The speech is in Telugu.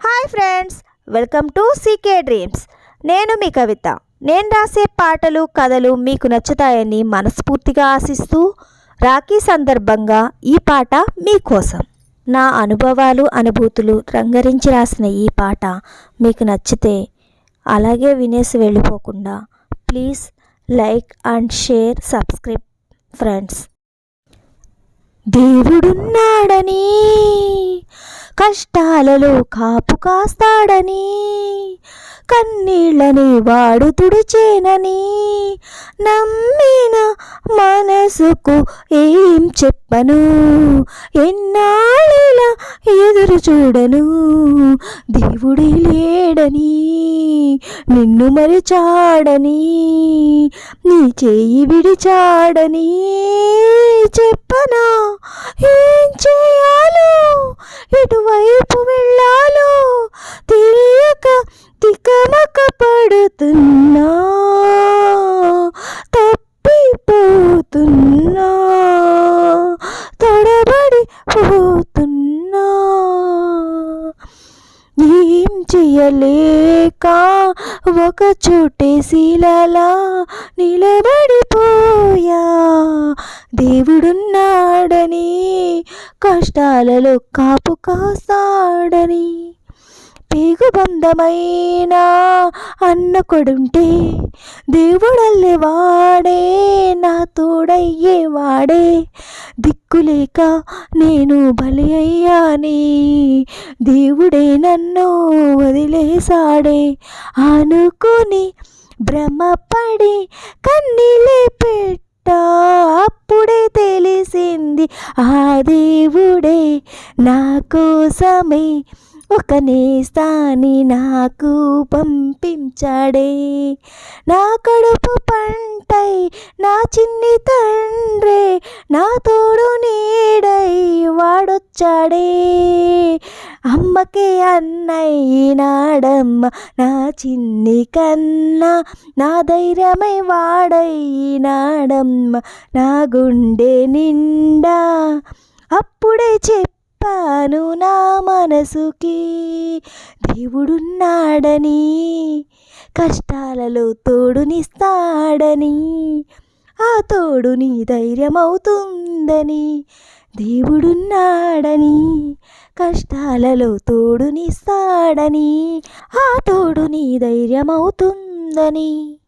Hi friends welcome to C K dreams. నేను మీ కవిత. నేను రాసే పాటలు కథలు మీకు నచ్చుతాయని మనస్ఫూర్తిగా ఆశిస్తూ రాఖీ సందర్భంగా ఈ పాట మీకోసం నా అనుభవాలు అనుభూతులు రంగరించి రాసిన ఈ పాట మీకు నచ్చితే అలాగే వినేసి వెళ్ళిపోకుండా please like and share subscribe friends. దేవుడున్నాడని కష్టాలలో కాపు కాస్తాడని కన్నీళ్ళని వాడు తుడిచేనని నమ్మిన మనసుకు ఏం చెప్పను? ఎన్నాళ్ళిలా ఎదురు చూడను? దేవుడి లేడని నిన్ను మరిచాడని నీ చేయి విడిచాడని చెప్పనా? ఏం చేయాలో? పడుతున్నా తప్పిపోతున్నా తడబడి పోతున్నా. ఏం చేయలేక ఒక చోటే శిలలా నిలబడిపోయా. దేవుడున్నాడని కష్టాలలో కాపు కాస్తాడని పేగుబంధమైన అన్న కొడుంటే వాడే నా తోడయ్యే వాడే. దిక్కులేక నేను బలి అయ్యాని దేవుడే నన్ను వదిలేసాడే అనుకుని భ్రమపడి కన్నీలే పెట్ట అప్పుడే తెలిసింది ఆ దేవుడే నా కోసమే ఒక నేస్తాని నాకు పంపించాడే. నా కడుపు పంటై నా చిన్ని తండ్రే నా తోడు నీడై వాడొచ్చాడే. అమ్మకే అన్నయ్యనాడమ్మ నా చిన్ని కన్నా నా ధైర్యమై వాడైనాడమ్మ నా గుండె నిండా అప్పుడే చెప్పాను నా మనసుకి. దేవుడున్నాడని కష్టాలలో తోడునిస్తాడని ఆ తోడు నీ ధైర్యమవుతుందని దేవుడున్నాడని కష్టాలలో తోడునిస్తాడని ఆ తోడు నీ ధైర్యమవుతుందని.